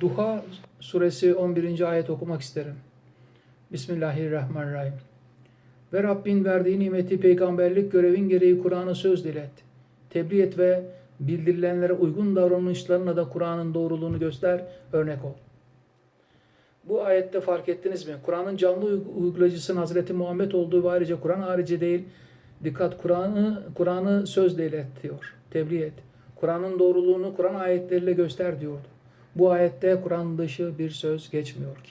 Duha suresi 11. ayet okumak isterim. Bismillahirrahmanirrahim. Ve Rabbin verdiği nimeti peygamberlik görevin gereği Kur'an'ı söz dilet. Tebliğ et ve bildirilenlere uygun davranışlarına da Kur'an'ın doğruluğunu göster, örnek ol. Bu ayette fark ettiniz mi? Kur'an'ın canlı uy- uygulayıcısının Hazreti Muhammed olduğu ve ayrıca Kur'an harici değil. Dikkat Kur'an'ı Kur'an'ı söz ilet diyor. Tebliğ et. Kur'an'ın doğruluğunu Kur'an ayetleriyle göster diyordu. Bu ayette Kur'an dışı bir söz geçmiyor ki.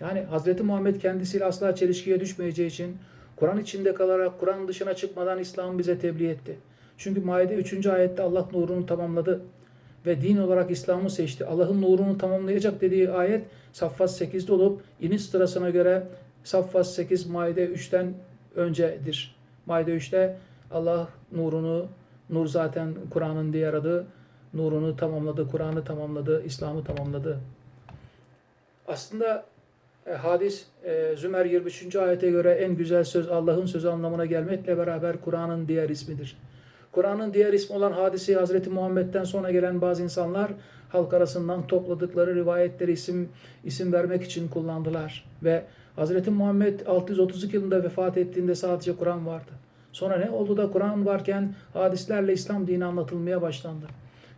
Yani Hazreti Muhammed kendisiyle asla çelişkiye düşmeyeceği için Kur'an içinde kalarak Kur'an dışına çıkmadan İslam'ı bize tebliğ etti. Çünkü Maide 3. ayette Allah nurunu tamamladı ve din olarak İslam'ı seçti. Allah'ın nurunu tamamlayacak dediği ayet Saffat 8'de olup iniş sırasına göre Saffat 8 Maide 3'ten öncedir. Maide 3'te Allah nurunu, nur zaten Kur'an'ın diğer adı, nurunu tamamladı, Kur'an'ı tamamladı, İslam'ı tamamladı. Aslında e, hadis e, Zümer 23. ayete göre en güzel söz Allah'ın sözü anlamına gelmekle beraber Kur'an'ın diğer ismidir. Kur'an'ın diğer ismi olan hadisi Hazreti Muhammed'den sonra gelen bazı insanlar halk arasından topladıkları rivayetleri isim isim vermek için kullandılar ve Hazreti Muhammed 632 yılında vefat ettiğinde sadece Kur'an vardı. Sonra ne oldu da Kur'an varken hadislerle İslam dini anlatılmaya başlandı.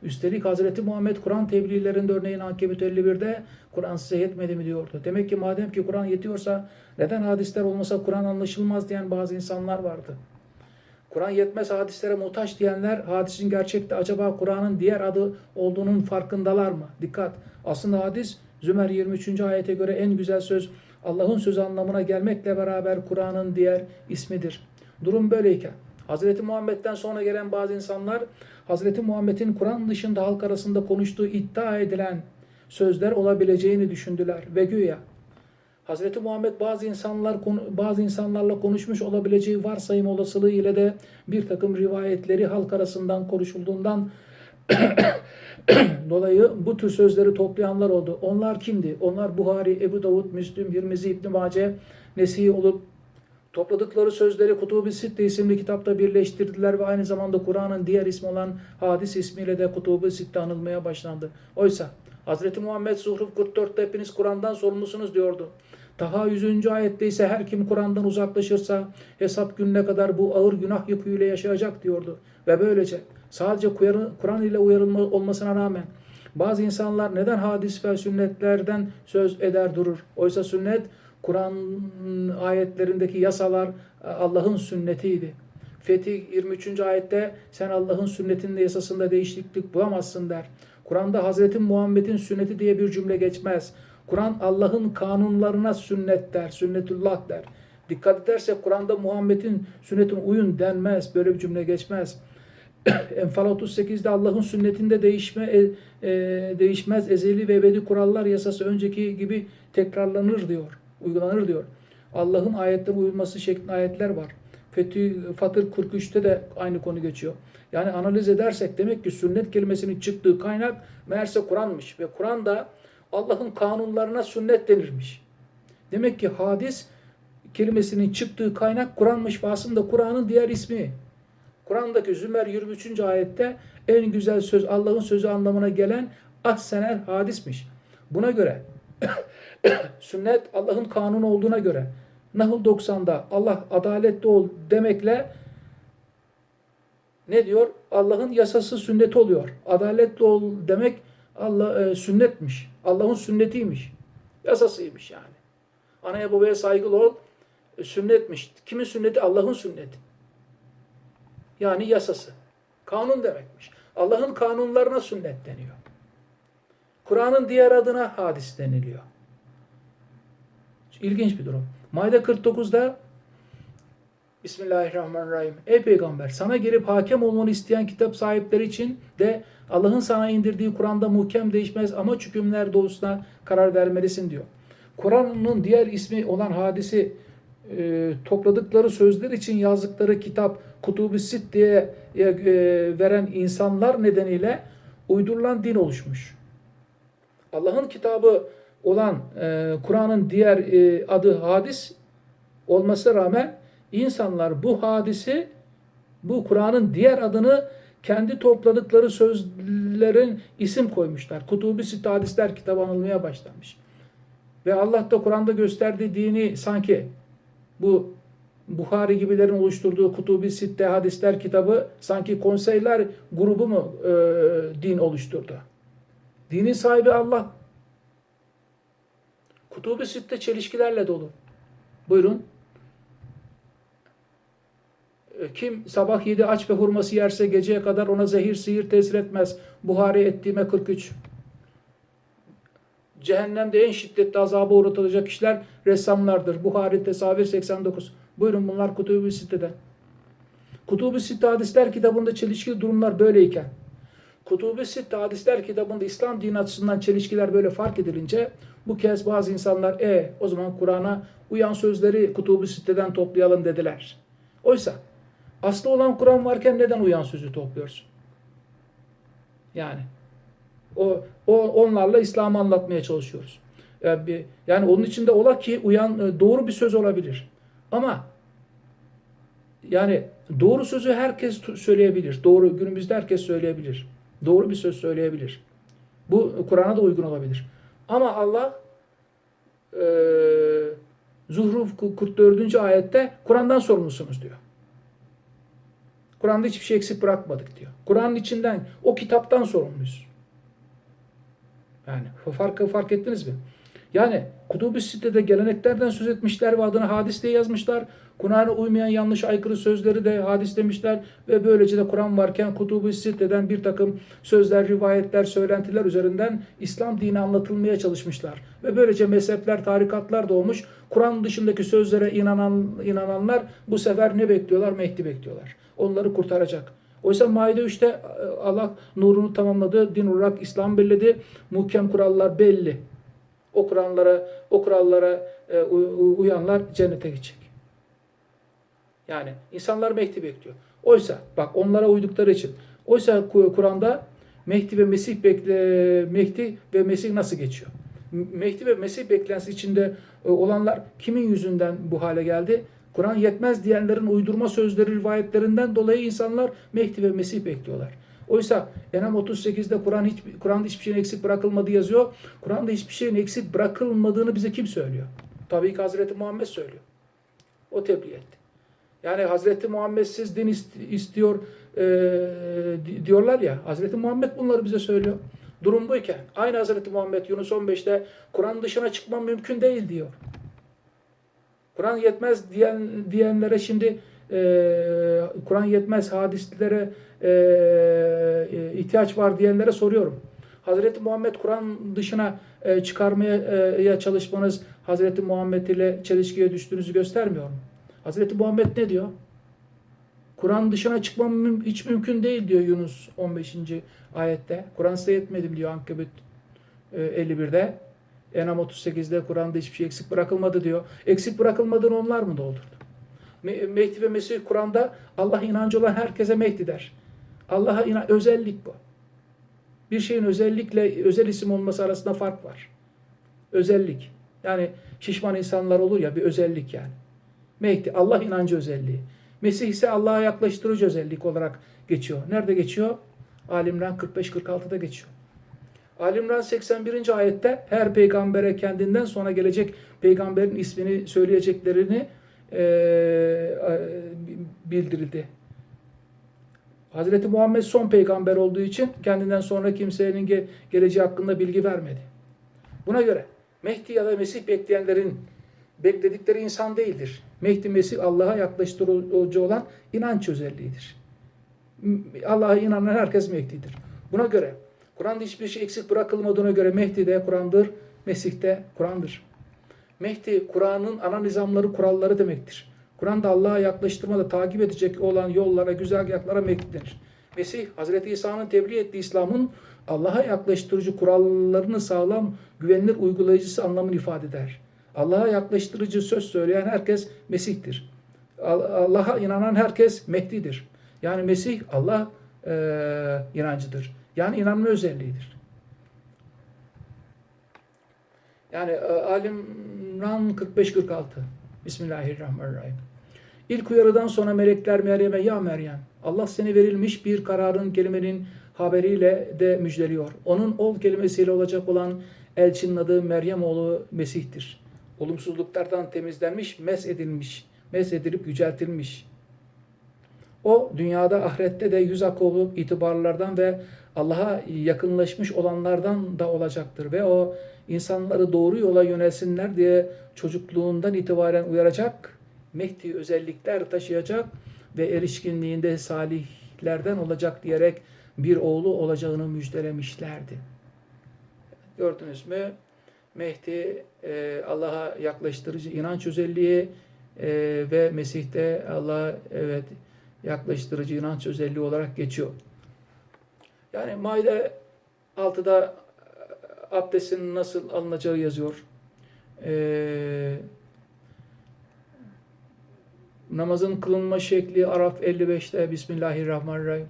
Üstelik Hazreti Muhammed Kur'an tebliğlerinde örneğin Ankebut 51'de Kur'an size yetmedi mi diyordu. Demek ki madem ki Kur'an yetiyorsa neden hadisler olmasa Kur'an anlaşılmaz diyen bazı insanlar vardı. Kur'an yetmez hadislere muhtaç diyenler hadisin gerçekte acaba Kur'an'ın diğer adı olduğunun farkındalar mı? Dikkat! Aslında hadis Zümer 23. ayete göre en güzel söz Allah'ın sözü anlamına gelmekle beraber Kur'an'ın diğer ismidir. Durum böyleyken Hazreti Muhammed'den sonra gelen bazı insanlar Hazreti Muhammed'in Kur'an dışında halk arasında konuştuğu iddia edilen sözler olabileceğini düşündüler ve güya Hazreti Muhammed bazı insanlar bazı insanlarla konuşmuş olabileceği varsayım olasılığı ile de bir takım rivayetleri halk arasından konuşulduğundan dolayı bu tür sözleri toplayanlar oldu. Onlar kimdi? Onlar Buhari, Ebu Davud, Müslüm, Tirmizi, İbn Mace, Nesih olup topladıkları sözleri Kutubu Sitte isimli kitapta birleştirdiler ve aynı zamanda Kur'an'ın diğer ismi olan hadis ismiyle de Kutubu Sitte anılmaya başlandı. Oysa Hazreti Muhammed Zuhruf 44'te hepiniz Kur'an'dan sorumlusunuz diyordu. Taha 100. ayette ise her kim Kur'an'dan uzaklaşırsa hesap gününe kadar bu ağır günah yüküyle yaşayacak diyordu. Ve böylece sadece Kur'an ile uyarılma olmasına rağmen bazı insanlar neden hadis ve sünnetlerden söz eder durur? Oysa sünnet Kur'an ayetlerindeki yasalar Allah'ın sünnetiydi. Fetih 23. ayette sen Allah'ın sünnetinde yasasında değişiklik bulamazsın der. Kur'an'da Hazreti Muhammed'in sünneti diye bir cümle geçmez. Kur'an Allah'ın kanunlarına sünnet der, sünnetullah der. Dikkat edersek Kur'an'da Muhammed'in sünnetine uyun denmez, böyle bir cümle geçmez. Enfal 38'de Allah'ın sünnetinde değişme e, e, değişmez ezeli ve ebedi kurallar yasası önceki gibi tekrarlanır diyor, uygulanır diyor. Allah'ın ayetlerine uyulması şeklinde ayetler var. Fetih Fatır 43'te de aynı konu geçiyor. Yani analiz edersek demek ki sünnet kelimesinin çıktığı kaynak meğerse Kur'an'mış ve Kur'an'da Allah'ın kanunlarına sünnet denirmiş. Demek ki hadis kelimesinin çıktığı kaynak Kur'an'mış ve aslında Kur'an'ın diğer ismi. Kur'an'daki Zümer 23. ayette en güzel söz Allah'ın sözü anlamına gelen ahsenel hadismiş. Buna göre sünnet Allah'ın kanunu olduğuna göre Nahl 90'da Allah adaletli ol demekle ne diyor? Allah'ın yasası sünneti oluyor. Adaletli ol demek Allah e, sünnetmiş. Allah'ın sünnetiymiş. Yasasıymış yani. Anaya babaya saygılı ol e, sünnetmiş. Kimin sünneti? Allah'ın sünneti. Yani yasası. Kanun demekmiş. Allah'ın kanunlarına sünnet deniyor. Kur'an'ın diğer adına hadis deniliyor. İlginç bir durum. Maide 49'da Bismillahirrahmanirrahim. Ey peygamber sana gelip hakem olmanı isteyen kitap sahipleri için de Allah'ın sana indirdiği Kur'an'da muhkem değişmez amaç hükümler doğrusuna karar vermelisin diyor. Kur'an'ın diğer ismi olan hadisi e, topladıkları sözler için yazdıkları kitap Kutubu Sit diye e, e, veren insanlar nedeniyle uydurulan din oluşmuş. Allah'ın kitabı olan e, Kur'an'ın diğer e, adı hadis olması rağmen insanlar bu hadisi bu Kur'an'ın diğer adını kendi topladıkları sözlerin isim koymuşlar. Kutubi Sitte hadisler kitabı anılmaya başlanmış. Ve Allah da Kur'an'da gösterdiği dini sanki bu Buhari gibilerin oluşturduğu Kutubi Sitte hadisler kitabı sanki konseyler grubu mu e, din oluşturdu? Dinin sahibi Allah. Kutubi Sitte çelişkilerle dolu. Buyurun. E, Kim sabah yedi aç ve hurması yerse geceye kadar ona zehir sihir tesir etmez. Buhari ettiğime 43. Cehennemde en şiddetli azaba uğratılacak kişiler ressamlardır. Buhari Tesavir 89. Buyurun bunlar Kutubu Sitte'den. Kutubu Sitte hadisler kitabında çelişkili durumlar böyleyken Kutubu Sitte hadisler kitabında İslam dini açısından çelişkiler böyle fark edilince bu kez bazı insanlar e o zaman Kur'an'a uyan sözleri Kutubu Sitte'den toplayalım dediler. Oysa aslı olan Kur'an varken neden uyan sözü topluyorsun? Yani o, o onlarla İslam'ı anlatmaya çalışıyoruz. Yani, onun içinde ola ki uyan e, doğru bir söz olabilir. Ama yani doğru sözü herkes söyleyebilir. Doğru günümüzde herkes söyleyebilir. Doğru bir söz söyleyebilir. Bu Kur'an'a da uygun olabilir. Ama Allah e, Zuhruf 44. ayette Kur'an'dan sorumlusunuz diyor. Kur'an'da hiçbir şey eksik bırakmadık diyor. Kur'an'ın içinden o kitaptan sorumluyuz. Yani farkı fark ettiniz mi? Yani Kutubu Sitte'de geleneklerden söz etmişler ve adını hadis diye yazmışlar. Kur'an'a uymayan yanlış aykırı sözleri de hadis demişler ve böylece de Kur'an varken Kutubu Sitte'den bir takım sözler, rivayetler, söylentiler üzerinden İslam dini anlatılmaya çalışmışlar. Ve böylece mezhepler, tarikatlar doğmuş. Kur'an dışındaki sözlere inanan inananlar bu sefer ne bekliyorlar? Mehdi bekliyorlar. Onları kurtaracak. Oysa Maide 3'te e, Allah nurunu tamamladı, din olarak İslam belirledi, muhkem kurallar belli. O kurallara, o kurallara e, uy- uy- uyanlar cennete gidecek. Yani insanlar Mehdi bekliyor. Oysa bak onlara uydukları için. Oysa Ku- Kur'an'da Mehdi ve Mesih bekle Mehdi ve Mesih nasıl geçiyor? Mehdi ve Mesih beklentisi içinde e, olanlar kimin yüzünden bu hale geldi? Kur'an yetmez diyenlerin uydurma sözleri, rivayetlerinden dolayı insanlar Mehdi ve Mesih bekliyorlar. Oysa Enam 38'de Kur'an hiç Kur'an'da hiçbir şeyin eksik bırakılmadı yazıyor. Kur'an'da hiçbir şeyin eksik bırakılmadığını bize kim söylüyor? Tabii ki Hazreti Muhammed söylüyor. O tebliğ etti. Yani Hazreti Muhammedsiz din ist- istiyor e, di- diyorlar ya. Hazreti Muhammed bunları bize söylüyor. Durum buyken aynı Hazreti Muhammed Yunus 15'te Kur'an dışına çıkmam mümkün değil diyor. Kur'an yetmez diyen diyenlere şimdi e, Kur'an yetmez hadislere e, e, ihtiyaç var diyenlere soruyorum. Hazreti Muhammed Kur'an dışına e, çıkarmaya e, ya çalışmanız Hazreti Muhammed ile çelişkiye düştüğünüzü göstermiyor mu? Hazreti Muhammed ne diyor? Kur'an dışına çıkmam hiç mümkün değil diyor Yunus 15. ayette. Kur'an size yetmedim diyor Ankebut e, 51'de. Enam 38'de Kur'an'da hiçbir şey eksik bırakılmadı diyor. Eksik bırakılmadığını onlar mı doldurdu? Me- Mehdi ve Mesih Kur'an'da Allah inancı olan herkese Mehdi der. Allah'a inan özellik bu. Bir şeyin özellikle özel isim olması arasında fark var. Özellik. Yani şişman insanlar olur ya bir özellik yani. Mehdi Allah inancı özelliği. Mesih ise Allah'a yaklaştırıcı özellik olarak geçiyor. Nerede geçiyor? Alimran 45-46'da geçiyor. Alimran 81. ayette her peygambere kendinden sonra gelecek peygamberin ismini söyleyeceklerini bildirildi. Hazreti Muhammed son peygamber olduğu için kendinden sonra kimsenin ge- geleceği hakkında bilgi vermedi. Buna göre Mehdi ya da Mesih bekleyenlerin bekledikleri insan değildir. Mehdi Mesih Allah'a yaklaştırıcı olan inanç özelliğidir. Allah'a inanan herkes Mehdi'dir. Buna göre Kur'an'da hiçbir şey eksik bırakılmadığına göre Mehdi de Kur'an'dır, Mesih de Kur'an'dır. Mehdi Kur'an'ın ana nizamları, kuralları demektir. Kur'an'da Allah'a yaklaştırmada takip edecek olan yollara, güzergahlara Mehdi denir. Mesih, Hazreti İsa'nın tebliğ ettiği İslam'ın Allah'a yaklaştırıcı kurallarını sağlam, güvenilir uygulayıcısı anlamını ifade eder. Allah'a yaklaştırıcı söz söyleyen herkes Mesih'tir. Allah'a inanan herkes Mehdi'dir. Yani Mesih Allah e, inancıdır. Yani inanma özelliğidir. Yani e, Alimran 45-46 Bismillahirrahmanirrahim. İlk uyarıdan sonra melekler Meryem'e ya Meryem Allah seni verilmiş bir kararın kelimenin haberiyle de müjdeliyor. Onun ol kelimesiyle olacak olan elçinin adı Meryem oğlu Mesih'tir. Olumsuzluklardan temizlenmiş, mes edilmiş, mes edilip yüceltilmiş. O dünyada ahirette de yüz akı olup itibarlardan ve Allah'a yakınlaşmış olanlardan da olacaktır. Ve o insanları doğru yola yönelsinler diye çocukluğundan itibaren uyaracak, Mehdi özellikler taşıyacak ve erişkinliğinde salihlerden olacak diyerek bir oğlu olacağını müjdelemişlerdi. Gördünüz mü? Mehdi e, Allah'a yaklaştırıcı inanç özelliği e, ve Mesih'te Allah'a evet yaklaştırıcı inanç özelliği olarak geçiyor. Yani Maide 6'da abdestin nasıl alınacağı yazıyor. Ee, namazın kılınma şekli Araf 55'te Bismillahirrahmanirrahim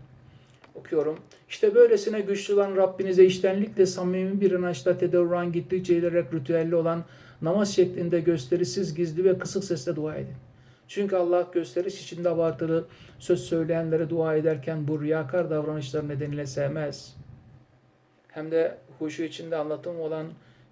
okuyorum. İşte böylesine güçlü olan Rabbinize iştenlikle samimi bir inançla tedavran gittikçe ilerek ritüelli olan namaz şeklinde gösterisiz, gizli ve kısık sesle dua edin. Çünkü Allah gösteriş içinde abartılı söz söyleyenlere dua ederken bu riyakar davranışlar nedeniyle sevmez. Hem de huşu içinde anlatım olan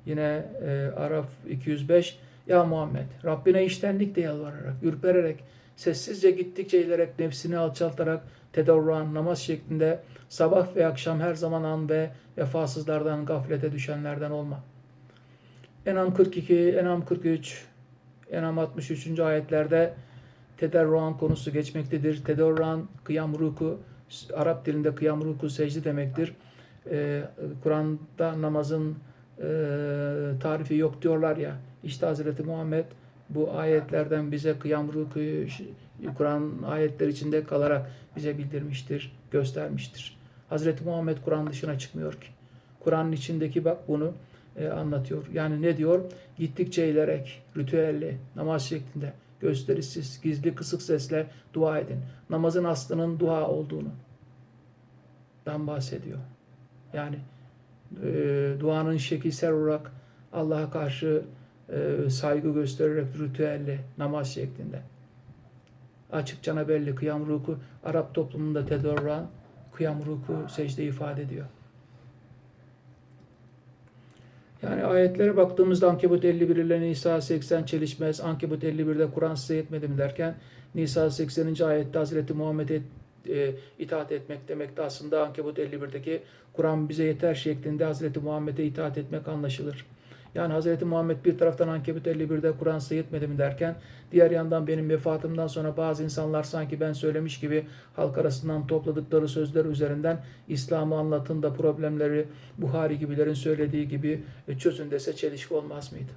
yine e, Araf 205 Ya Muhammed Rabbine iştenlikle yalvararak, ürpererek, sessizce gittikçe ilerek nefsini alçaltarak tedavran namaz şeklinde sabah ve akşam her zaman an ve vefasızlardan gaflete düşenlerden olma. Enam 42, Enam 43, Enam 63. ayetlerde tederruan konusu geçmektedir. Tederruan kıyam ruku Arap dilinde kıyam ruku secde demektir. Ee, Kur'an'da namazın e, tarifi yok diyorlar ya. İşte Hazreti Muhammed bu ayetlerden bize kıyam rukuyu Kur'an ayetler içinde kalarak bize bildirmiştir, göstermiştir. Hazreti Muhammed Kur'an dışına çıkmıyor ki. Kur'an'ın içindeki bak bunu e, anlatıyor. Yani ne diyor? Gittikçe eğilerek, ritüelli, namaz şeklinde, gösterişsiz, gizli, kısık sesle dua edin. Namazın aslının dua olduğunu dan bahsediyor. Yani e, duanın şekilsel olarak Allah'a karşı e, saygı göstererek ritüelli, namaz şeklinde. Açıkçana belli kıyam ruku, Arap toplumunda tedorran, kıyam ruku secde ifade ediyor. Yani ayetlere baktığımızda Ankebut 51 ile Nisa 80 çelişmez. Ankebut 51'de Kur'an size yetmedi mi derken Nisa 80. ayette Hazreti Muhammed'e e, itaat etmek demekti. Aslında Ankebut 51'deki Kur'an bize yeter şeklinde Hazreti Muhammed'e itaat etmek anlaşılır. Yani Hazreti Muhammed bir taraftan Ankebut 51'de Kur'an size yetmedi mi derken diğer yandan benim vefatımdan sonra bazı insanlar sanki ben söylemiş gibi halk arasından topladıkları sözler üzerinden İslam'ı anlatın da problemleri Buhari gibilerin söylediği gibi çözün dese çelişki olmaz mıydı?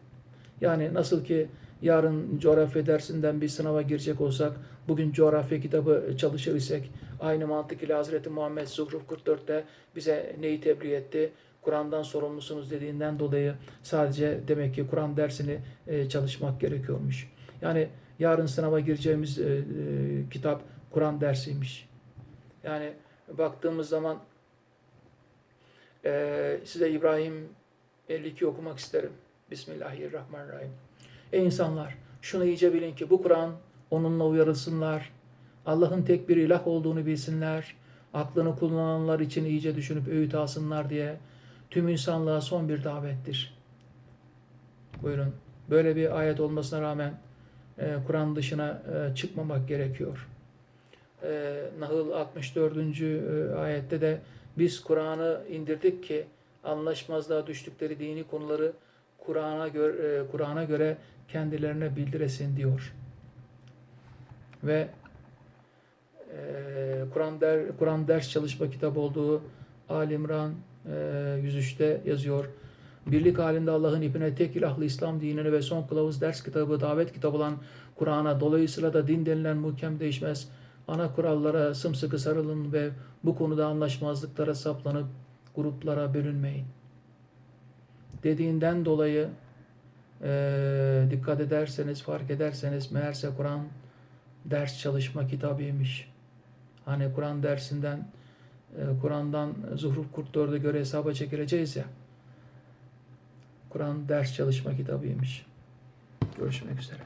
Yani nasıl ki yarın coğrafya dersinden bir sınava girecek olsak, bugün coğrafya kitabı çalışır isek, aynı mantık ile Hazreti Muhammed Zuhruf 44'te bize neyi tebliğ etti? Kur'an'dan sorumlusunuz dediğinden dolayı sadece demek ki Kur'an dersini e, çalışmak gerekiyormuş. Yani yarın sınava gireceğimiz e, e, kitap Kur'an dersiymiş. Yani baktığımız zaman size İbrahim 52 okumak isterim. Bismillahirrahmanirrahim. Ey insanlar şunu iyice bilin ki bu Kur'an onunla uyarılsınlar. Allah'ın tek bir ilah olduğunu bilsinler. Aklını kullananlar için iyice düşünüp öğüt alsınlar diye tüm insanlığa son bir davettir. Buyurun. Böyle bir ayet olmasına rağmen e, Kur'an dışına e, çıkmamak gerekiyor. E, Nahl 64. E, ayette de biz Kur'an'ı indirdik ki anlaşmazlığa düştükleri dini konuları Kur'an'a göre, Kur'an'a göre kendilerine bildiresin diyor. Ve e, Kur'an der, Kur'an ders çalışma kitabı olduğu Ali İmran 103'te ee, yazıyor. Birlik halinde Allah'ın ipine tek ilahlı İslam dinini ve son kılavuz ders kitabı, davet kitabı olan Kur'an'a dolayısıyla da din denilen muhkem değişmez. Ana kurallara sımsıkı sarılın ve bu konuda anlaşmazlıklara saplanıp gruplara bölünmeyin. Dediğinden dolayı e, dikkat ederseniz, fark ederseniz meğerse Kur'an ders çalışma kitabıymış. Hani Kur'an dersinden Kur'an'dan Zuhruf 44'e göre hesaba çekileceğiz ya. Kur'an ders çalışma kitabıymış. Görüşmek üzere.